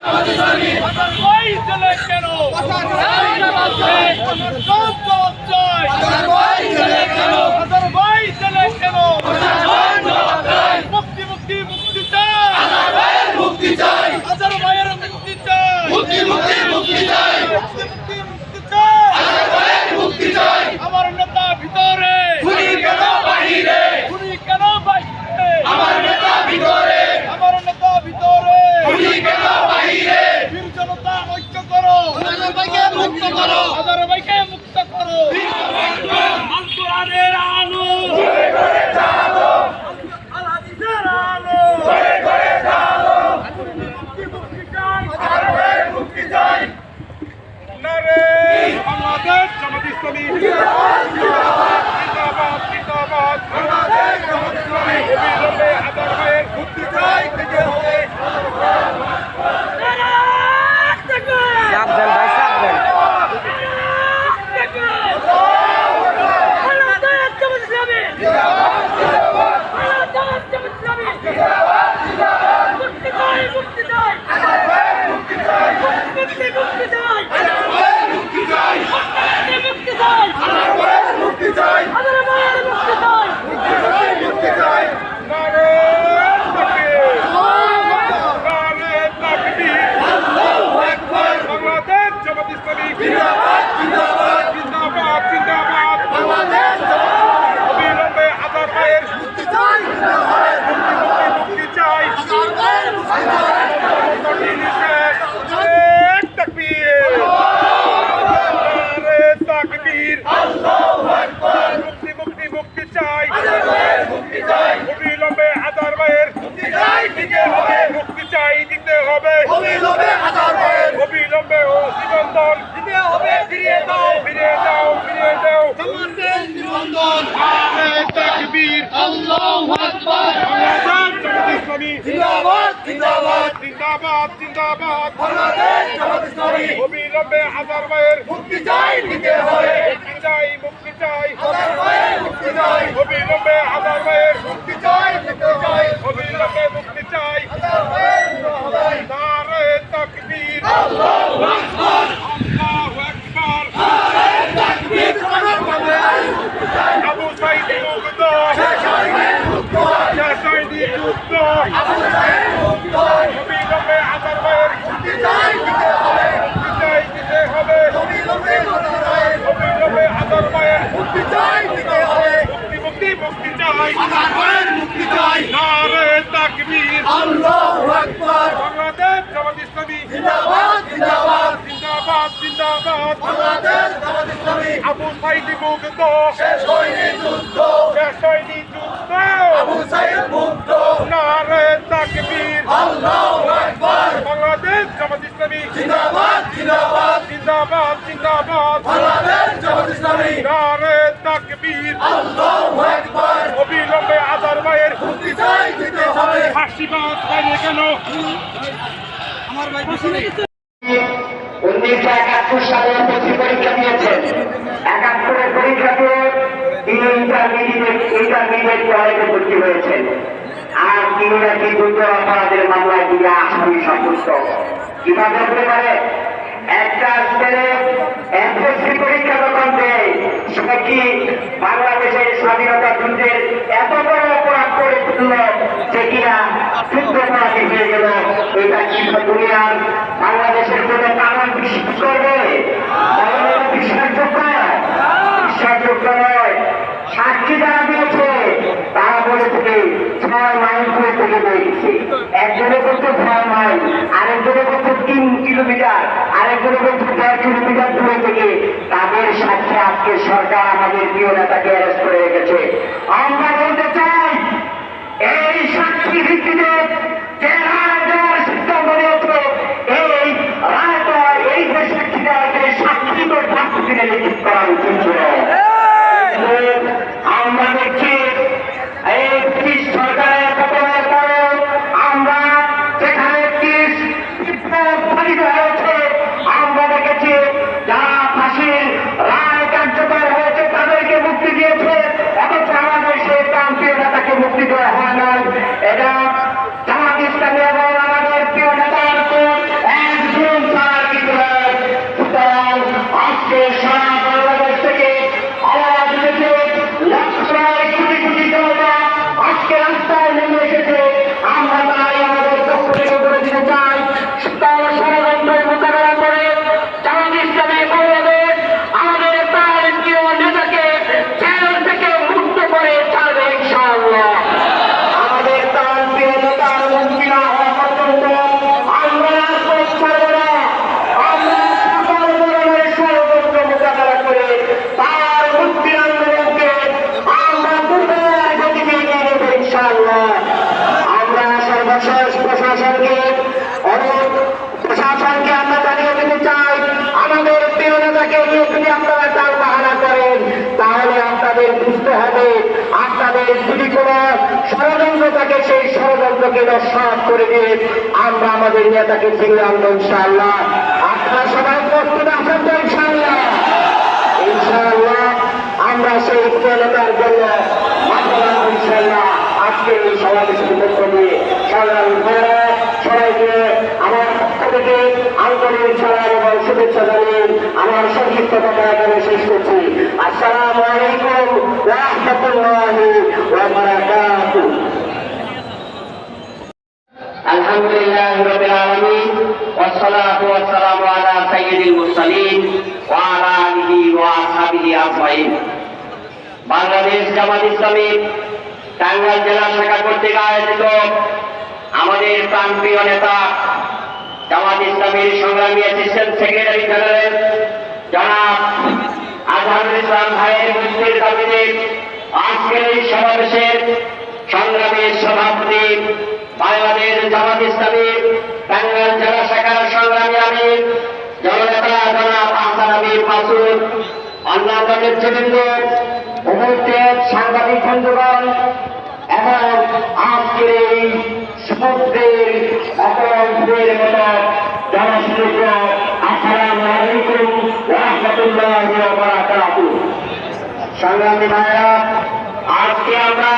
Why is the election? অবিলম্বে হাজার ভাইয়ের মুক্তি চাই দিতে হবে। মুক্তি চাই মুক্তি চাই। হাজার ভাইয়ের মুক্তি চাই। অবিলম্বে হাজার আবু সাইদ মুগ্ধ। শেষ হয়নি যুদ্ধ। শেষ হয়নি যুদ্ধ। আবু সাইদ মুগ্ধ। নারে তাকবীর। আল্লাহু আকবার। বাংলাদেশ জামাত ইসলামী। জিন্দাবাদ জিন্দাবাদ। জিন্দাবাদ জিন্দাবাদ। বাংলাদেশ জামাত ইসলামী। নারে তাকবীর। আল্লাহু আকবার। অবিলম্বে আদার ভাইয়ের মুক্তি চাই দিতে হবে। ফাঁসি বাঁধ কেন আমার ভাই হয়েছে আর তিনি নাকি দুটো অপরাধের মামলায় দিয়ে আসামি সন্তুষ্ট কীভাবে হতে পারে? একটা ছেলে এমএসসি পরীক্ষা যখন দেয় সে কি বাংলাদেশের স্বাধীনতা যুদ্ধের এত হয়। আরেকজনে বলছে তিন কিলোমিটার আরেকজনে বলছে দেড় কিলোমিটার দূরে থেকে তাদের সাথে আজকে সরকার আমাদের প্রিয় নেতাকে অ্যারেস্ট করে রেখেছে। আমরা বলতে চাই, এই সাক্ষী ভিত্তিতে এই রায় দেওয়া সাক্ষী দেওয়া ছিল। যদি সেই ষড়যন্ত্রকে নস্বাত করে দিয়ে আমরা আমাদের নেতাকে ফিরিয়ে আনব ইনশাআল্লাহ। আপনারা সবাই প্রস্তুত আছেন তো ইনশাআল্লাহ? ইনশাআল্লাহ আমরা সেই নেতার জন্য الحمد لله رب العالمين والصلاة والسلام على سيد المرسلين وعلى آله وأصحابه أجمعين বাংলাদেশ জামাত ইসলামী টাঙ্গাইল জেলা শাখা কর্তৃক আয়োজিত আমাদের প্রাণপ্রিয় নেতা জামাত ইসলামীর সংগ্রামী অ্যাসিস্ট্যান্ট সেক্রেটারি জেনারেল জনাব আজহারুল ইসলাম ভাইয়ের মৃত্যুর দাবিতে আজকের এই সমাবেশের সংগ্রামী সভাপতি বাংলাদেশ জামাত ইসলামী টাঙ্গাইল জেলা শাখার সংগ্রামী আমির জননেতা জনাব আহসান আমির মাসুদ, অন্যান্য নেতৃবৃন্দ, উপস্থিত সাংবাদিক বন্ধুগণ, এবং আজকের এই সমুদ্রের অপরাধের মতো জনসমুদ্র আসসালামু আলাইকুম রহমতুল্লাহ সংগ্রামী ভাইরা, আজকে আমরা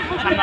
মুক্তি